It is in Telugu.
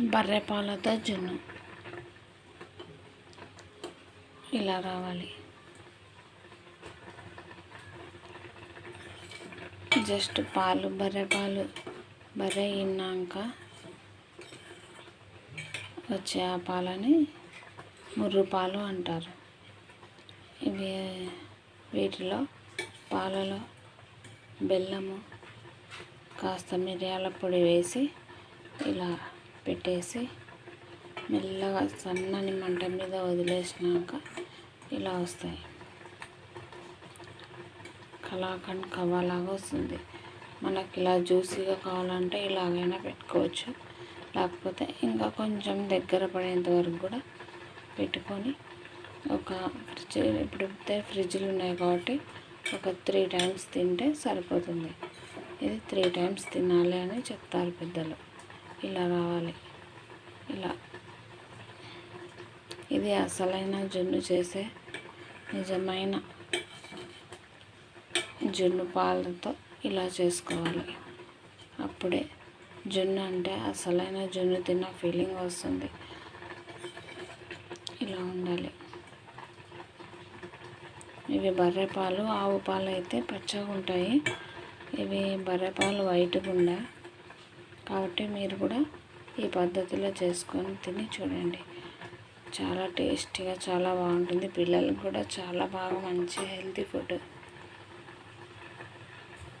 బర్రె పాలతో జున్ను. ఇలా రావాలి. జస్ట్ పాలు బర్రె పాలు బర్రె ఇన్నాక వచ్చే ఆ పాలని ముర్రు పాలు అంటారు. ఇవి వీటిలో పాలలో బెల్లము కాస్త మిరియాల పొడి వేసి ఇలా పెట్టేసి మెల్లగా సన్నని మంట మీద వదిలేసినాక ఇలా వస్తాయి. కలాకండ్ కవ్వలాగా వస్తుంది. మనకి ఇలా జ్యూసీగా కావాలంటే ఇలాగైనా పెట్టుకోవచ్చు. లేకపోతే ఇంకా కొంచెం దగ్గర పడేంత వరకు కూడా పెట్టుకొని ఒక ఫ్రిడ్జ్ ఇప్పుడు ఫ్రిడ్జ్లు ఉన్నాయి కాబట్టి ఒక త్రీ టైమ్స్ తింటే సరిపోతుంది. ఇది త్రీ టైమ్స్ తినాలి అని చెప్తారు పెద్దలు. ఇలా రావాలి. ఇలా. ఇది అసలైన జున్ను చేసే నిజమైన జున్ను పాలతో ఇలా చేసుకోవాలి. అప్పుడే జున్ను అంటే అసలైన జున్ను తిన్న ఫీలింగ్ వస్తుంది. ఇలా ఉండాలి. ఇవి బర్రె పాలు ఆవు పాలు అయితే పచ్చగా ఉంటాయి ఇవి బర్రె పాలు వైట్గా గుండా కాబట్టి మీరు కూడా ఈ పద్ధతిలో చేసుకొని తిని చూడండి. చాలా టేస్టీగా చాలా బాగుంటుంది. పిల్లలకు కూడా చాలా బాగా మంచి హెల్తీ ఫుడ్.